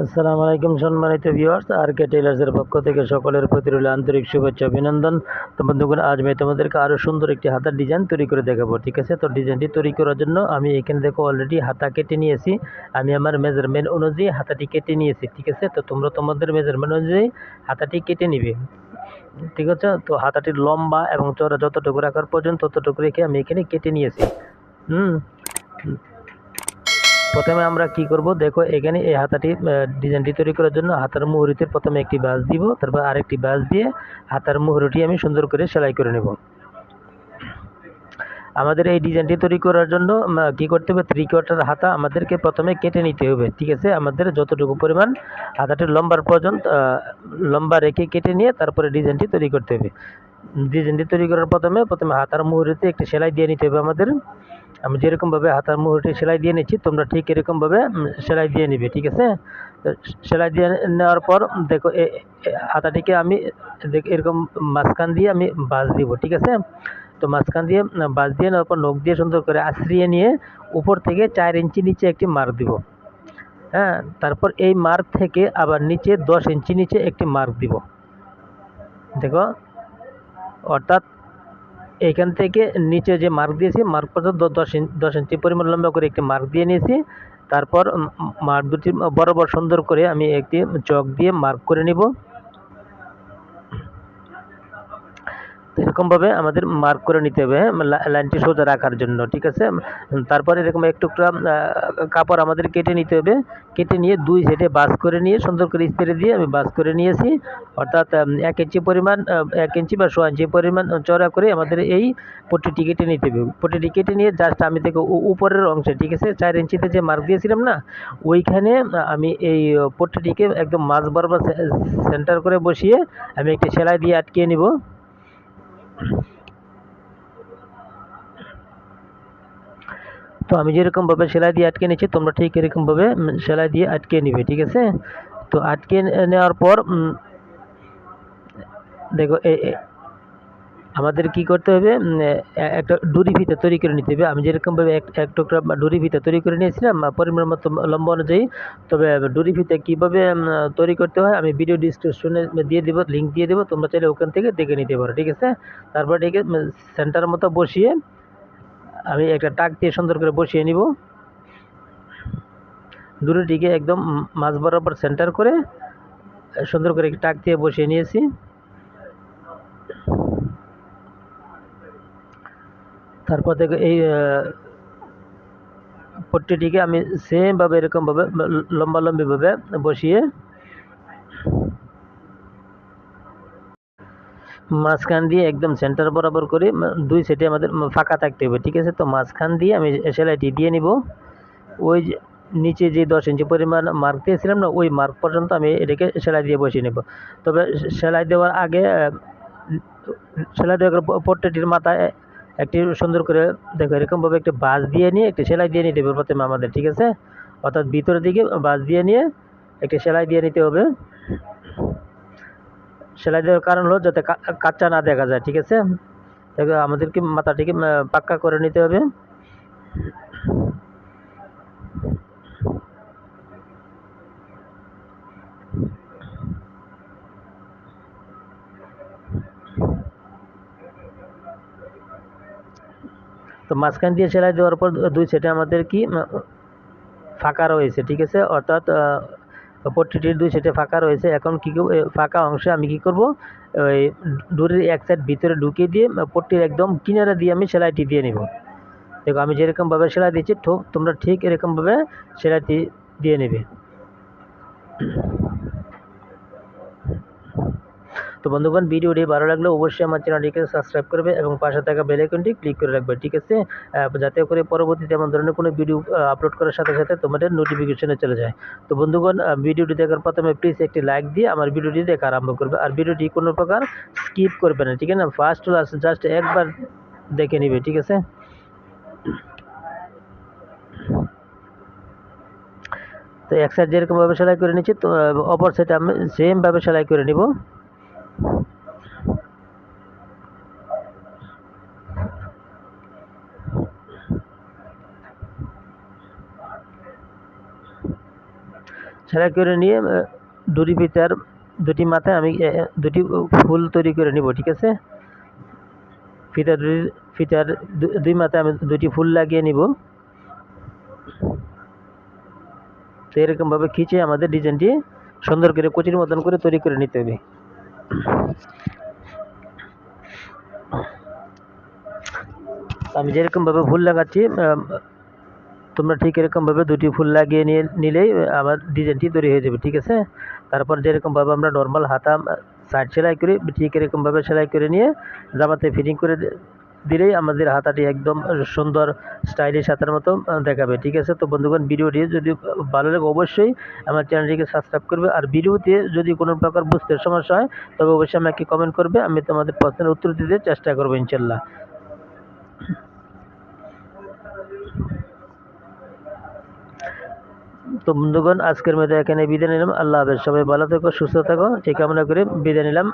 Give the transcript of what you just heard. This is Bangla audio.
আসসালামু আলাইকুম সম্মানিত ভিউয়ার্স আর কে টেলার্সের পক্ষ থেকে সকলের প্রতি রইল আন্তরিক শুভেচ্ছা, অভিনন্দন। তো বন্ধুগণ, আজ আমি তোমাদেরকে আরও সুন্দর একটি হাতার ডিজাইন তৈরি করে দেখাবো, ঠিক আছে? তো ডিজাইনটি তৈরি করার জন্য আমি এখানে দেখো অলরেডি হাতা কেটে নিয়েছি। আমি আমার মেজারমেন্ট অনুযায়ী হাতাটি কেটে নিয়েছি, ঠিক আছে? তো তোমরা তোমাদের মেজারমেন্ট অনুযায়ী হাতাটি কেটে নিবে, ঠিক আছে? তো হাতাটির লম্বা এবং চড়া যতটুকু রাখার পর্যন্ত ততটুকু রেখে আমি এখানে কেটে নিয়েছি। হুম প্রথমে আমরা কি করব? দেখো, এখানে এই হাতাটি ডিজাইনটি তৈরি করার জন্য হাতার মুহুরিতে প্রথমে একটি বাস দিব, তারপর আরেকটি বাস দিয়ে হাতার মুহুরিটি আমি সুন্দর করে সেলাই করে নেব। আমাদের এই ডিজাইনটি তৈরি করার জন্য কি করতে হবে? থ্রি কোয়ার্টার হাতা আমাদেরকে প্রথমে কেটে নিতে হবে, ঠিক আছে? আমাদের যতটুকু পরিমাণ হাতাটির লম্বার পর্যন্ত লম্বা রেখে কেটে নিয়ে তারপরে ডিজাইনটি তৈরি করতে হবে। ডিজাইনটি তৈরি করার প্রথমে প্রথমে হাতার মুহুরিতে একটি সেলাই দিয়ে নিতে হবে আমাদের। আমি যেরকমভাবে হাতার মুহুরিটি সেলাই দিয়ে নিচ্ছি, তোমরা ঠিক এরকমভাবে সেলাই দিয়ে নিবে, ঠিক আছে? সেলাই দিয়ে নেওয়ার পর, দেখো হাতাটিকে আমি এরকম মাঝখান দিয়ে আমি বাস দিব, ঠিক আছে? তো মাঝখান দিয়ে বাস দিয়ে নেওয়ার পর নখ দিয়ে সুন্দর করে আশ্রিয়ে নিয়ে উপর থেকে চার ইঞ্চি নিচে একটি মার্ক দিব। হ্যাঁ তারপর এই মার্ক থেকে আবার নিচে দশ ইঞ্চি নিচে একটি মার্ক দিব। দেখো? অর্থাৎ এইখান থেকে নিচে যে মার্ক দিয়েছি মার্ক পর্যন্ত দশ ইঞ্চি দশ ইঞ্চি পরিমাণ লম্বা করে একটি মার্ক দিয়ে নিয়েছি। তারপর মার্ক দুটি বরাবর সুন্দর করে আমি একটি চক দিয়ে মার্ক করে নিব। এরকমভাবে আমাদের মার্ক করে নিতে হবে লাইনটি সোজা রাখার জন্য, ঠিক আছে? তারপরে এরকম এক টুকরা কাপড় আমাদের কেটে নিতে হবে, কেটে নিয়ে দুই সাইডে বাস করে নিয়ে, সুন্দর করে স্প্রে দিয়ে আমি বাস করে নিয়েছি। অর্থাৎ এক ইঞ্চি পরিমাণ এক ইঞ্চি বা সোয়া ইঞ্চি পরিমাণ চড়া করে আমাদের এই পট্টিটি কেটে নিতে হবে। পট্টিটি কেটে নিয়ে জাস্ট আমি দেখো উপরের অংশে, ঠিক আছে? চার ইঞ্চিতে যে মার্ক দিয়েছিলাম না, ওইখানে আমি এই পট্টিটিকে একদম মাঝ বরাবর সেন্টার করে বসিয়ে আমি একটি সেলাই দিয়ে আটকিয়ে নিব। তো আমি যেরকমভাবে সেলাই দিয়ে আটকে নিচ্ছি তোমরা ঠিক এরকমভাবে উম, সেলাই দিয়ে আটকে নিবে ঠিক আছে তো আটকে নে- নেওয়ার পর উম, দেখো এ- এ- আমাদের কি করতে হবে? একটা ডুরি ফিতা তৈরি করে নিতে হবে। আমি যেরকমভাবে এক টুকরা ডুরি ফিতা তৈরি করে নিয়েছিলাম পরিমাণ মতো লম্বা অনুযায়ী। তবে ডুরি ফিতা কীভাবে তৈরি করতে হয়, আমি ভিডিও ডিসক্রিপশনে দিয়ে দেবো লিঙ্ক দিয়ে দেবো। তোমরা চাইলে ওখান থেকে দেখে নিতে পারো, ঠিক আছে? তারপর এটাকে সেন্টার মতো বসিয়ে আমি একটা টাক দিয়ে সুন্দর করে বসিয়ে নিব। দুটোটিকে একদম মাঝ বরাবর সেন্টার করে, সুন্দর করে টাক দিয়ে বসিয়ে নিয়েছি। তারপর থেকে এই পট্টিটিকে আমি সেমভাবে এরকমভাবে লম্বা লম্বিভাবে বসিয়ে মাঝখান দিয়ে একদম সেন্টার বরাবর করে দুই সাইডে আমাদের ফাঁকা থাকতে হবে, ঠিক আছে? তো মাঝখান দিয়ে আমি সেলাইটি দিয়ে নিব। ওই নিচে যে দশ ইঞ্চি পরিমাণ মার্ক দিয়েছিলাম না, ওই মার্ক পর্যন্ত আমি এটাকে সেলাই দিয়ে বসিয়ে নেব। তবে সেলাই দেওয়ার আগে সেলাই দেওয়ার পট্টিটির মাথায় একটি সুন্দর করে দেখো, এরকমভাবে একটি বাস দিয়ে নিয়ে একটি সেলাই দিয়ে নিতে হবে প্রথমে আমাদের, ঠিক আছে? অর্থাৎ ভিতরের দিকে বাস দিয়ে নিয়ে একটি সেলাই দিয়ে নিতে হবে। সেলাই দেওয়ার কারণ হলো যাতে কা- কাচ্চা না দেখা যায়, ঠিক আছে? দেখো, আমাদেরকে মাথাটিকে পাক্কা করে নিতে হবে। তো মাঝখান দিয়ে সেলাই দেওয়ার পর দুই সাইডে আমাদের কি ফাঁকা রয়েছে, ঠিক আছে? অর্থাৎ পট্টিটির দুই সাইডে ফাঁকা রয়েছে। এখন কী ফাঁকা অংশে আমি কী করব? ওই ডুরির এক সাইড ভিতরে ঢুকিয়ে দিয়ে পট্টির একদম কিনারে দিয়ে আমি সেলাইটি দিয়ে নেব। দেখো, আমি যেরকমভাবে সেলাই দিচ্ছি তোমরা ঠিক এরকমভাবে সেলাইটি দিয়ে নেবে। তো বন্ধুগণ, ভিডিওটি ভালো লাগলে অবশ্যই আমার চ্যানেলটিকে সাবস্ক্রাইব করবে এবং পাশে থাকা বেল আইকনটি ক্লিক করে রাখবে, ঠিক আছে? যাতে করে পরবর্তীতে এমন ধরনের কোনো ভিডিও আপলোড করার সাথে সাথে তোমাদের নোটিফিকেশনে চলে যায়। তো বন্ধুগণ ভিডিওটি দেখার প্রথমে প্লিজ একটি লাইক দিয়ে আমার ভিডিওটি দেখা আরম্ভ করবে। আর ভিডিওটি কোনো প্রকার স্কিপ করবে না, ঠিক আছে? না ফার্স্ট ক্লাস জাস্ট একবার দেখে নিবে, ঠিক আছে? তো এক সাইড যেরকমভাবে সেলাই করে নিচ্ছি, তো অপর সাইডে আমি সেমভাবে সেলাই করে নিব। সেলাই করে নিয়ে দুটি ফিতার দুটি মাথায় আমি দুটি ফুল তৈরি করে নিব, ঠিক আছে? ফিতার দুই- ফিতার দুই মাথায় আমি দুটি ফুল লাগিয়ে নিব। তো এরকমভাবে খিচে আমাদের ডিজাইনটি সুন্দর করে কুচির মতন করে তৈরি করে নিতে হবে। আমি যেরকমভাবে ফুল লাগাচ্ছি তোমরা ঠিক এরকমভাবে দুটি ফুল লাগিয়ে নিয়ে নিলেই আমার ডিজাইনটি তৈরি হয়ে যাবে, ঠিক আছে? তারপর যেরকমভাবে আমরা নর্মাল হাতা সাইড সেলাই করি, ঠিক এরকমভাবে সেলাই করে নিয়ে জামাতে ফিটিং করে দিলেই আমাদের হাতাটি একদম সুন্দর স্টাইলিশ হাতার মতো দেখাবে, ঠিক আছে? তো বন্ধুগণ, ভিডিওটি যদি ভালো লাগে অবশ্যই আমার চ্যানেলটিকে সাবস্ক্রাইব করবে। আর ভিডিওতে যদি কোনো প্রকার বুঝতে সমস্যা হয়, তবে অবশ্যই আমাকে কমেন্ট করবে, আমি তোমাদের প্রশ্নের উত্তর দিতে চেষ্টা করব, ইনশাল্লাহ। তো বন্ধুগণ, আজকের মতো এখানে বিদায় নিলাম। আল্লাহ হাফেজ। সবাই ভালো থেকো, সুস্থ থাকো। এই কামনা করে বিদায় নিলাম।